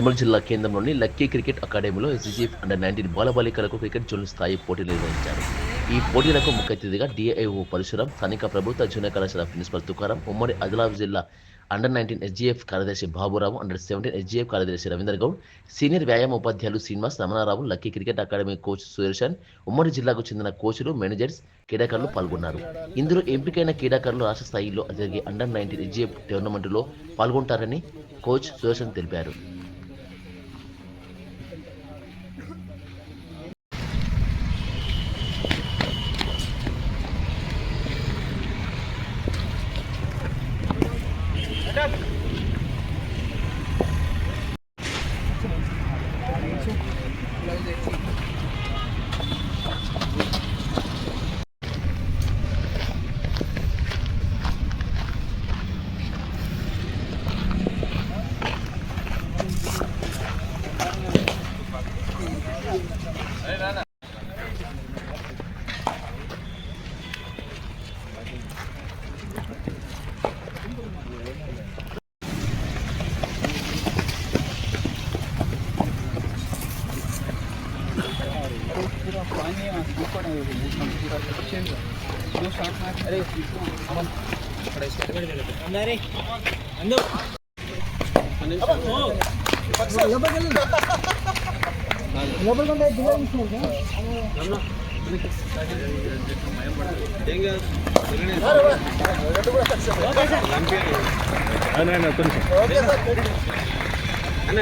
నిర్మల్ జిల్లా కేంద్రంలోని lucky cricket అకాడమీలో ఎస్జీఎఫ్ అండర్ నైన్టీన్ బాలబాలికలకు క్రికెట్ జోన్ స్థాయి పోటీలు నిర్వహించారు. ఈ పోటీలకు ముఖ్య అతిథిగా డిఐఓ పరశురాం స్థానిక ప్రభుత్వ జూనియర్ కళాశాల ప్రిన్సిపల్ తుకారం ఉమ్మడి ఆదిలాబాద్ జిల్లా అండర్ నైన్టీన్ ఎస్జీఎఫ్ కార్యదర్శి బాబురావు అండర్ సెవెంటీన్ ఎస్జీఎఫ్ కార్యదర్శి రవీందర్ గౌడ్ సీనియర్ వ్యాయామ ఉపాధ్యాయులు Srinivas Ramanarao lucky cricket academy coach Sudarshan ఉమ్మడి జిల్లాకు చెందిన కోచ్లు మేనేజర్స్ క్రీడాకారులు పాల్గొన్నారు. ఇందులో ఎంపికైన క్రీడాకారులు రాష్ట్ర స్థాయిలో జరిగే అండర్ నైన్టీన్ ఎస్జీఎఫ్ టోర్నమెంట్లో పాల్గొంటారని కోచ్ సుదర్శన్ తెలిపారు. तो पूरा पानी यहाँ से ऊपर है वो मौसम पूरा चेंज है जो शॉट में अरे अमन खड़ा इसका पकड़ ले अंदर रे अंदर अब वो पक्का लबा गले लबा गले दिला इसको क्या करना అన్న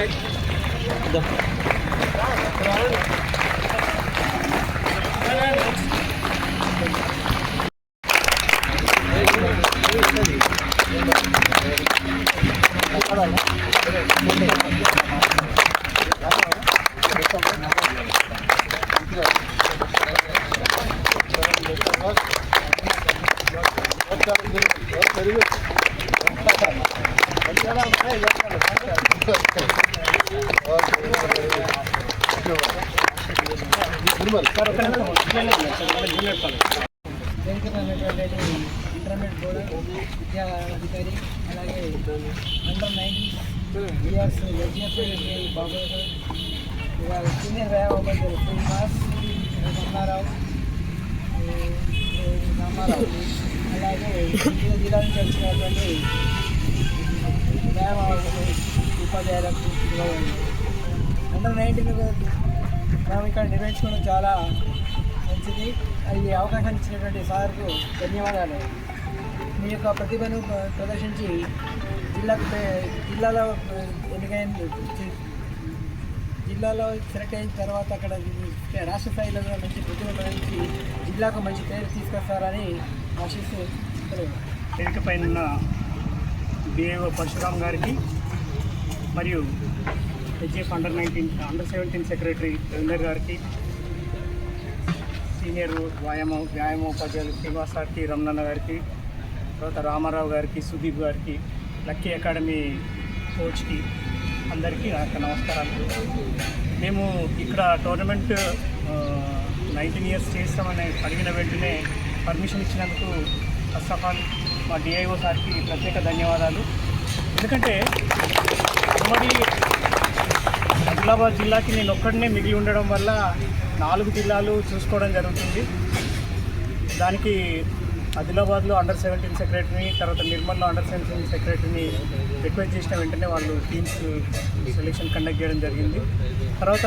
వెంకటన్నటువంటి ఇంటర్మీడియట్ బోర్డు విద్యా అధికారి అలాగే అండర్ నైన్టీన్ ఇయర్స్ ఎస్జిఎఫ్ బాబు ఇక సీనియర్ వ్యాయామం శ్రీనివాస్ రమణారావు రామారావు అలాగే వివిధ జిల్లా నుంచి వచ్చినటువంటి వ్యాయామ ఉపాధ్యాయులకు అండర్ నైన్టీన్ మేము ఇక్కడ నిర్వహించుకోవడం చాలా మంచిది ఈ అవకాశం ఇచ్చినటువంటి సార్కు ధన్యవాదాలు మీ యొక్క ప్రతిభను ప్రదర్శించి జిల్లాకు జిల్లాలో ఆ, ఎన్నికైన జిల్లాలో సెలెక్ట్ అయిన తర్వాత అక్కడ రాష్ట్ర స్థాయిలో మంచి ప్రతిభ జిల్లాకు మంచి పేరు తీసుకొస్తారని ఆశిస్తూ సెలవు. వేదిక పైన ఉన్న బిఏఓ పరశురామ్ గారికి మరియు HF under nineteen under seventeen secretary Ravinder గారికి సీనియర్ వ్యాయామ వ్యాయామోపాధ్యాయులు శ్రీనివాస్ గారికి రమణన్న గారికి తర్వాత రామారావు గారికి సుదీప్ గారికి లక్కీ అకాడమీ కోచ్కి అందరికీ నా యొక్క నమస్కారాలు. మేము ఇక్కడ టోర్నమెంట్ నైన్టీన్ ఇయర్స్ చేస్తామని అడిగిన వెంటనే పర్మిషన్ ఇచ్చినందుకు ఫస్ట్ ఆఫ్ ఆల్ మా డిఐఓ సార్కి ప్రత్యేక ధన్యవాదాలు. ఎందుకంటే ఉమ్మడి ఆదిలాబాద్ జిల్లాకి నేను ఒక్కడనే మిగిలి ఉండడం వల్ల నాలుగు జిల్లాలు చూసుకోవడం జరుగుతుంది. దానికి ఆదిలాబాద్లో అండర్ సెవెంటీన్ సెక్రటరీని తర్వాత నిర్మల్లో అండర్ సెవెంటీన్ సెక్రటరీని రిక్వెస్ట్ చేసిన వెంటనే వాళ్ళు టీమ్స్ సెలెక్షన్ కండక్ట్ చేయడం జరిగింది. తర్వాత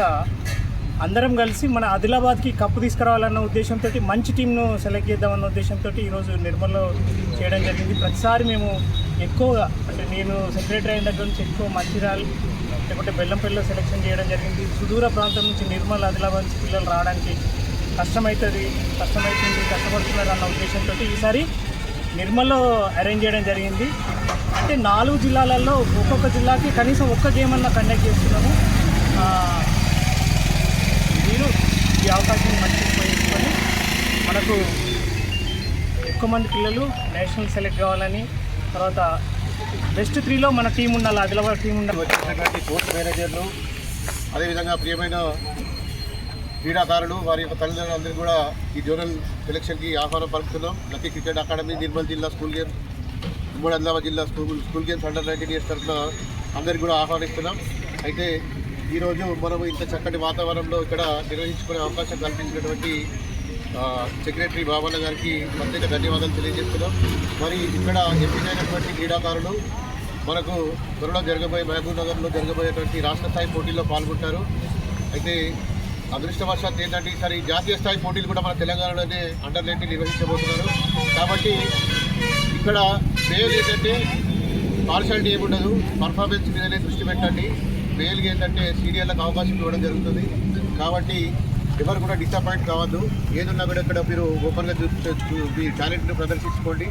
అందరం కలిసి మన ఆదిలాబాద్కి కప్పు తీసుకురావాలన్న ఉద్దేశంతో మంచి టీంను సెలెక్ట్ చేద్దామన్న ఉద్దేశంతో ఈరోజు నిర్మల్లో చేయడం జరిగింది. ప్రతిసారి మేము ఎక్కువగా అంటే నేను సెక్రటరీ అయిన దగ్గర నుంచి ఎక్కువ మంచిర్యాల లేకుంటే బెల్లంపల్లిలో సెలెక్షన్ చేయడం జరిగింది. సుదూర ప్రాంతం నుంచి నిర్మల్ ఆదిలాబాద్ నుంచి పిల్లలు రావడానికి కష్టమవుతుంది కష్టమవుతుంది కష్టపడుతున్నారు అన్న ఉద్దేశంతో ఈసారి నిర్మల్లో అరేంజ్ చేయడం జరిగింది. అంటే నాలుగు జిల్లాలలో ఒక్కొక్క జిల్లాకి కనీసం ఒక్క గేమ్ అన్న కండక్ట్ చేస్తున్నాము. మీరు ఈ అవకాశం మంచి ఉపయోగించుకొని మనకు ఎక్కువ మంది పిల్లలు నేషనల్ సెలెక్ట్ కావాలని తర్వాత బెస్ట్ త్రీలో మన టీం ఉండాలి ఆదిలాబాద్ టీం ఉండాలి. వచ్చినటువంటి కోచ్ మేనేజర్లు అదేవిధంగా ప్రియమైన క్రీడాకారులు వారి యొక్క తల్లిదండ్రులందరికీ కూడా ఈ జోనల్ సెలక్షన్కి ఆహ్వానం పలుకుతున్నాం. లక్కీ క్రికెట్ అకాడమీ నిర్మల్ జిల్లా స్కూల్ గేమ్స్ ఉమ్మడి ఆదిలాబాద్ జిల్లా school school games under nineteen years తరఫున అందరికీ కూడా ఆహ్వానిస్తున్నాం. అయితే ఈరోజు మనము ఇంత చక్కటి వాతావరణంలో ఇక్కడ నిర్వహించుకునే అవకాశం కల్పించినటువంటి సెక్రటరీ బాబన్న గారికి ప్రత్యేక ధన్యవాదాలు తెలియజేస్తున్నాం. మరి ఇక్కడ ఎంపికైనటువంటి క్రీడాకారులు మనకు త్వరలో జరగబోయే మహబూబ్ నగర్లో జరగబోయేటువంటి రాష్ట్ర స్థాయి పోటీల్లో పాల్గొంటారు. అయితే అదృష్టవశాత్ ఏంటంటే ఈసారి జాతీయ స్థాయి పోటీలు కూడా మన తెలంగాణలోనే అండర్ నైన్టీన్ నిర్వహించబోతున్నారు. కాబట్టి ఇక్కడ మేల్ ఏంటంటే పార్షాలిటీ ఏముండదు పర్ఫార్మెన్స్ మీదనే దృష్టి పెట్టండి. మేల్కి ఏంటంటే సీనియర్లకు అవకాశం ఇవ్వడం జరుగుతుంది. కాబట్టి ఎవరు కూడా డిసప్పాయింట్ కావద్దు. ఏదున్నా కూడా ఇక్కడ మీరు ఓపెన్గా చూ- మీ టాలెంట్ను ప్రదర్శించుకోండి.